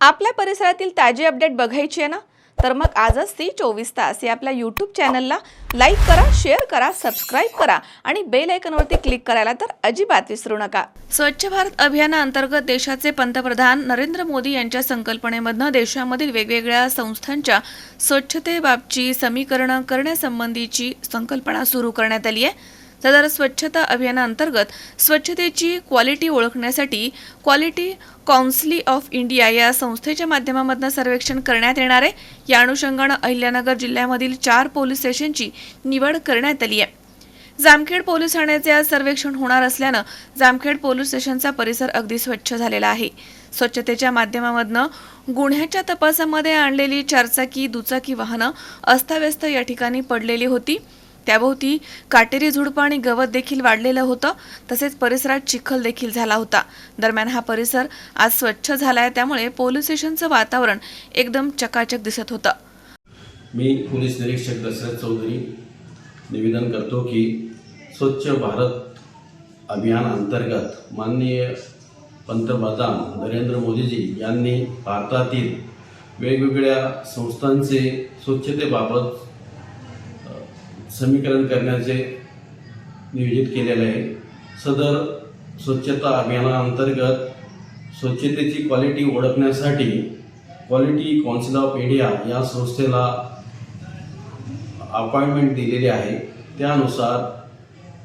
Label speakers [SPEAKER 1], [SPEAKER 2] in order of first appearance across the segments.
[SPEAKER 1] आपल्या परिसरातील ताजी अपडेट बघायची आहे ना? तर मग आजच ती चोवीस तास या आपल्या यूट्यूब चॅनलला लाईक करा शेअर करा सबस्क्राईब करा आणि बेल आयकनवरती क्लिक करायला तर अजिबात विसरू नका. स्वच्छ भारत अभियानाअंतर्गत देशाचे पंतप्रधान नरेंद्र मोदी यांच्या संकल्पनेमधनं देशामधील वेगवेगळ्या संस्थांच्या स्वच्छतेबाबतची समीकरणं करण्यासंबंधीची संकल्पना सुरू करण्यात आली आहे. सदर स्वच्छता अभियानाअंतर्गत स्वच्छतेची क्वालिटी ओळखण्यासाठी क्वालिटी काउन्सिल ऑफ इंडिया या संस्थेच्या माध्यमामधनं सर्वेक्षण करण्यात येणार आहे. या अनुषंगानं अहिल्यानगर जिल्ह्यामधील चार पोलीस स्टेशनची निवड करण्यात आली आहे. जामखेड पोलीस ठाण्याचे आज सर्वेक्षण होणार असल्यानं जामखेड पोलीस स्टेशनचा परिसर अगदी स्वच्छ झालेला आहे. स्वच्छतेच्या माध्यमामधनं गुन्ह्याच्या तपासामध्ये आणलेली चारचाकी दुचाकी वाहनं अस्ताव्यस्त या ठिकाणी पडलेली होती. त्याभोवती काटेरी झुडपं आणि गवत देखील वाढलेलं होतं. तसेच परिसरात चिखल देखील झाला होता. दरम्यान हा परिसर आज स्वच्छ झाला आहे त्यामुळे पोलीस स्टेशनचं वातावरण एकदम चकाचक दिसत होतं.
[SPEAKER 2] मी पोलीस निरीक्षक दशरथ चौधरी निवेदन करतो की स्वच्छ भारत अभियान अंतर्गत माननीय पंतप्रधान नरेंद्र मोदीजी यांनी भारतातील वेगवेगळ्या संस्थांचे स्वच्छतेबाबत समीकरण करण्याचे नियोजित केलेले आहे. सदर स्वच्छता अभियानाअंतर्गत स्वच्छतेची क्वालिटी ओळखण्यासाठी क्वालिटी काउन्सिल ऑफ इंडिया या संस्थेला अपॉइंटमेंट दिलेली आहे. त्यानुसार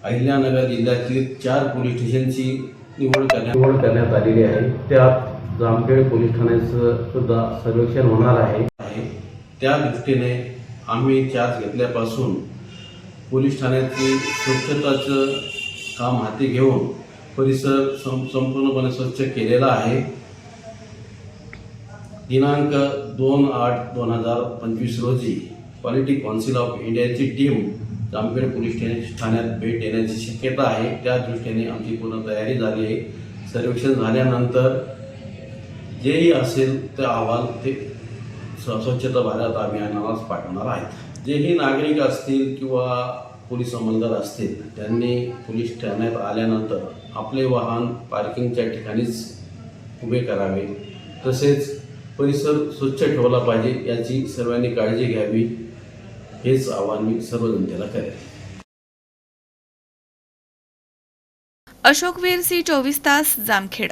[SPEAKER 2] अहिल्यानगर जिल्ह्यातील चार पोलीस स्टेशनची निवड करण्यात निवड करण्यात आलेली आहे. त्यात जामखेड पोलीस ठाण्याचं सुद्धा सर्वेक्षण होणार आहे. आहे. त्या दृष्टीने आम्ही चार्ज घेतल्यापासून पोलीस ठाण्याची स्वच्छताचं काम हाती घेऊन परिसर सं संपूर्णपणे स्वच्छ केलेला आहे. दिनांक दोन आठ दोन हजार पंचवीस रोजी क्वालिटी काउन्सिल ऑफ इंडियाची टीम जामखेड पोलीस ठाणे- ठाण्यात भेट देण्याची शक्यता आहे. त्या दृष्टीने आमची पूर्ण तयारी झाली आहे. सर्वेक्षण झाल्यानंतर जेही असेल ते अहवाल ते स्वच्छता भारत अभियानालाच पाठवणार आहेत. जेही नागरिक असतील किंवा पोलीस अंमलदार असतील त्यांनी पोलीस ठाण्यात आल्यानंतर आपले वाहन पार्किंगच्या ठिकाणीच उभे करावे. तसेच परिसर स्वच्छ ठेवला पाहिजे याची सर्वांनी काळजी घ्यावी. हेच आवाहन मी सर्व जनतेला करेन.
[SPEAKER 1] अशोकवीर सी चोवीस तास जामखेड.